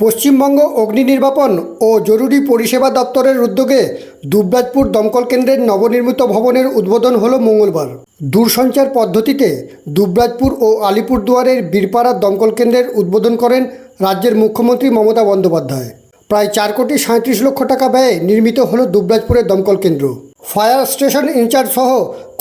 পশ্চিমবঙ্গ অগ্নি নির্বাপন ও জরুরি পরিষেবা দপ্তরের উদ্যোগে দুবরাজপুর দমকল কেন্দ্রের নবনির্মিত ভবনের উদ্বোধন হলো মঙ্গলবার। দূরসঞ্চার পদ্ধতিতে দুবরাজপুর ও আলিপুরদুয়ারের বীরপাড়া দমকল কেন্দ্রের উদ্বোধন করেন রাজ্যের মুখ্যমন্ত্রী মমতা বন্দ্যোপাধ্যায়। প্রায় চার কোটি সাঁত্রিশ লক্ষ টাকা ব্যয়ে নির্মিত হলো দুবরাজপুরের দমকল কেন্দ্র। ফায়ার স্টেশন ইনচার্জ সহ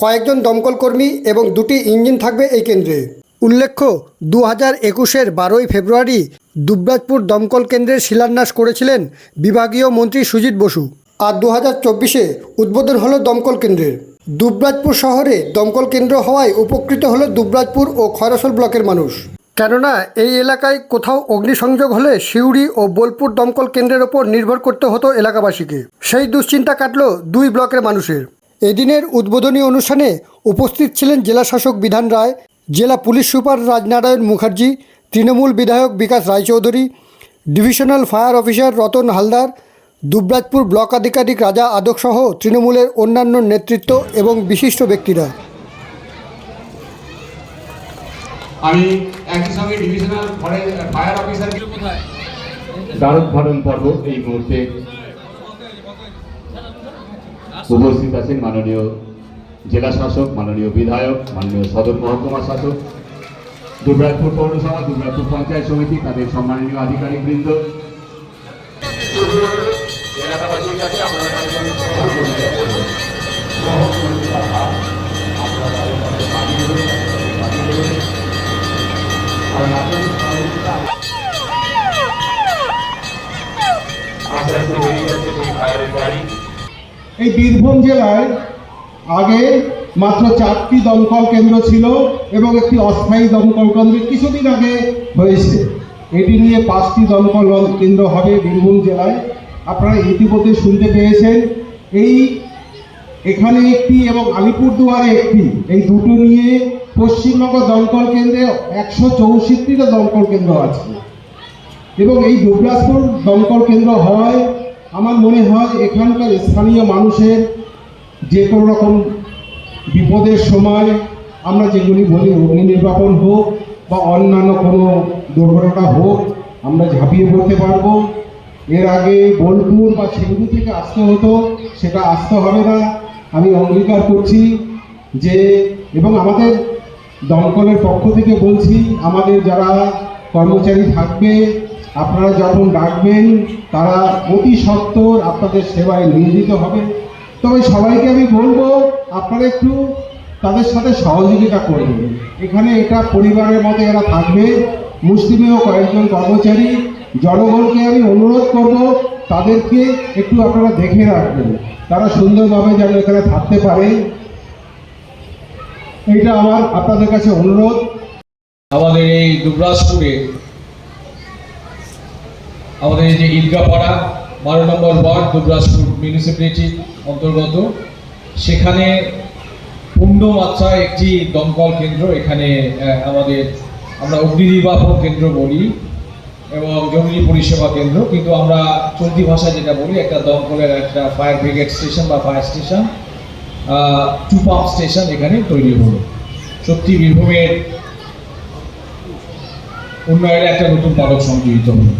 কয়েকজন দমকল কর্মী এবং দুটি ইঞ্জিন থাকবে এই কেন্দ্রে। উল্লেখ্য, দু হাজার একুশের বারোই ফেব্রুয়ারি দুবরাজপুর দমকল কেন্দ্রের শিলান্যাস করেছিলেন বিভাগীয় মন্ত্রী সুজিত বসু আর দু হাজার চব্বিশে উদ্বোধন হলো দমকল কেন্দ্রের। দুবরাজপুর শহরে দমকল কেন্দ্র হওয়ায় উপকৃত হলো দুবরাজপুর ও খয়রসল ব্লকের মানুষ। কেননা এই এলাকায় কোথাও অগ্নিসংযোগ হলে সিউড়ি ও বোলপুর দমকল কেন্দ্রের ওপর নির্ভর করতে হতো এলাকাবাসীকে। সেই দুশ্চিন্তা কাটল দুই ব্লকের মানুষের। এদিনের উদ্বোধনী অনুষ্ঠানে উপস্থিত ছিলেন জেলাশাসক বিধান রায়, জেলা পুলিশ সুপার রাজনারায়ণ মুখার্জি তৃণমূল বিধায়ক Bikash Roychowdhury divisional fire officer Ratan Haldar Dubrajpur block আধিকারিক রাজা আদক সহ তৃণমূলের অন্যান্য নেতৃত্ব এবং বিশিষ্ট ব্যক্তিরা। আমি একই সঙ্গে ডিভিশনাল ফায়ার অফিসার দ্বারোদ্ঘাটন পর্ব এই মুহূর্তে উপস্থিত আছেন মাননীয় জেলা শাসক মাননীয় বিধায়ক মাননীয় সদর মহকুমা শাসক দুবরাজপুর পৌরসভা দুবরাজপুর পঞ্চায়েত সমিতি তাদের সম্মাননীয় আধিকারিক বৃন্দ। এই বীরভূম জেলায় আগে মাত্র চারটি দমকল কেন্দ্র ছিল এবং একটি অস্থায়ী দমকল কেন্দ্র কিছুদিন আগে হয়েছে। এটি নিয়ে পাঁচটি দমকল কেন্দ্র হবে বীরভূম জেলায়। আপনারা ইতিমধ্যে শুনতে পেয়েছেন, এই এখানে একটি এবং আলিপুরদুয়ারে একটি, এই দুটো নিয়ে পশ্চিমবঙ্গ দমকল কেন্দ্রে একশো চৌষট্টিটা দমকল কেন্দ্র আছে। এবং এই দুবরাজপুর দমকল কেন্দ্র হয়, আমার মনে হয় এখানকার স্থানীয় মানুষের যে কোনো রকম বিপদের সময় আমরা যেগুলি বলি, অগ্নি নির্বাপন হোক বা অন্যান্য কোনো দুর্ঘটনা হোক, আমরা ঝাঁপিয়ে পড়তে পারব। এর আগে বোলপুর বা সিন্ধু থেকে আসতে হতো, সেটা আসতে হবে না। আমি অঙ্গীকার করছি যে, এবং আমাদের দমকলের পক্ষ থেকে বলছি, আমাদের যারা কর্মচারী থাকবে, আপনারা যখন ডাকবেন, তারা অতি সত্বর আপনাদের সেবায় নিয়োজিত হবে। তবে সবাইকে আমি বলব আপনারা একটু তাদের সাথে সহযোগিতা করবেন। এখানে এটা পরিবারের মতো এরা থাকবে। মুসলিমেও কয়েকজন কর্মচারী জনগণকে আমি অনুরোধ করব তাদেরকে একটু আপনারা দেখে রাখবেন। তারা সুন্দরভাবে যেন এখানে থাকতে পারে। এইটা আমার আপনাদের কাছে অনুরোধ। আমাদের এই দুবরাজপুরে, আমাদের যে ঈদগাপাড়া বারো নম্বর ওয়ার্ড দুবরাজপুর মিউনিসিপ্যালিটি অন্তর্গত। সেখানে পূর্ণমাত্রায় একটি দমকল কেন্দ্র এখানে আমাদের, আমরা অগ্নি নির্বাপন কেন্দ্র বলি এবং জরুরি পরিষেবা কেন্দ্র, কিন্তু আমরা চলতি ভাষায় যেটা বলি, একটা দমকলের একটা ফায়ার ব্রিগেড স্টেশন বা fire station two pump station এখানে তৈরি হলো। সত্যি বীরভূমের উন্নয়নে একটা নতুন পদক সংযোজিত হলো।